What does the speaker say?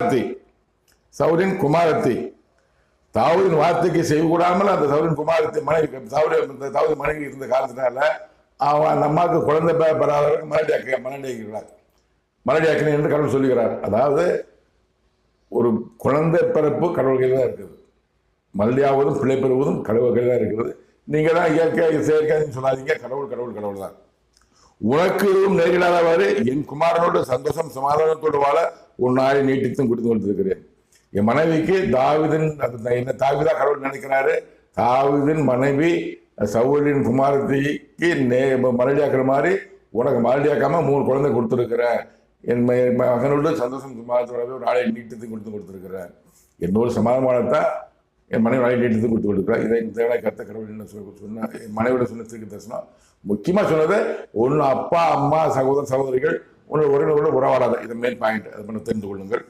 குமாரத்தி. சௌரின் குமாரத்தி. தாவூரின் வார்த்தைக்கு செய்யக்கூடாமல் அந்த சௌரின் குமாரத்தி மனைவி தாவூதி இந்த மனைவி இருந்த காலத்தினால அவன் அந்த அம்மாவுக்கு குழந்தை பெ- பெறாதவருக்கு மலடியாக்க மலடியாக்கிறார் மலடியாக்கினேன் என்று கடவுள் சொல்லுகிறார். அதாவது ஒரு குழந்தை பிறப்பு கடவுள்கள் தான் இருக்குது. மலடியாவதும் பிள்ளை பெறுவதும் கடவுள்கள் தான் இருக்கிறது நீங்கள் தான் இயற்கை செயற்கைன்னு சொல்லாதீங்க. கடவுள் கடவுள் கடவுள் தான். உனக்கு எதுவும் நேரிடாதவாறு என் குமாரனோடு சந்தோஷம் சமாதானத்தோடு வாழ உன் நாளை நீட்டித்தும் கொடுத்து கொண்டிருக்கிறேன். என் மனைவிக்கு தாவிதன் என்ன தாவிதா கடவுள் நினைக்கிறாரு? தாவிதின் மனைவி சவுலின் குமாரத்திக்கு நே மறுபடியாக்குற மாதிரி உனக்கு மறுபடியாக்காம மூணு குழந்தை கொடுத்துருக்கிறேன். என் ம- மகனோடு சந்தோஷம் குமாரத்தோடவே ஒரு நாளை நீட்டித்து கொடுத்து கொடுத்துருக்கிறேன். என்னோட சமாதானத்தை என் மனைவி நாளை நீட்டித்து கொடுத்து கொடுக்குறேன் இதை இந்த தேவை கத்த கடவுள் என்ன சொல்ல சொன்ன என் மனைவியோட சொன்ன தீர்க்க தரிசனம். முக்கியமாக சொன்னது ஒன்று அப்பா அம்மா சகோதர சகோதரிகள் ஒன்று உறவினர்களோட உறவாடாத இது மெயின் பாயிண்ட் அது பண்ண தெரிந்து கொள்ளுங்கள்.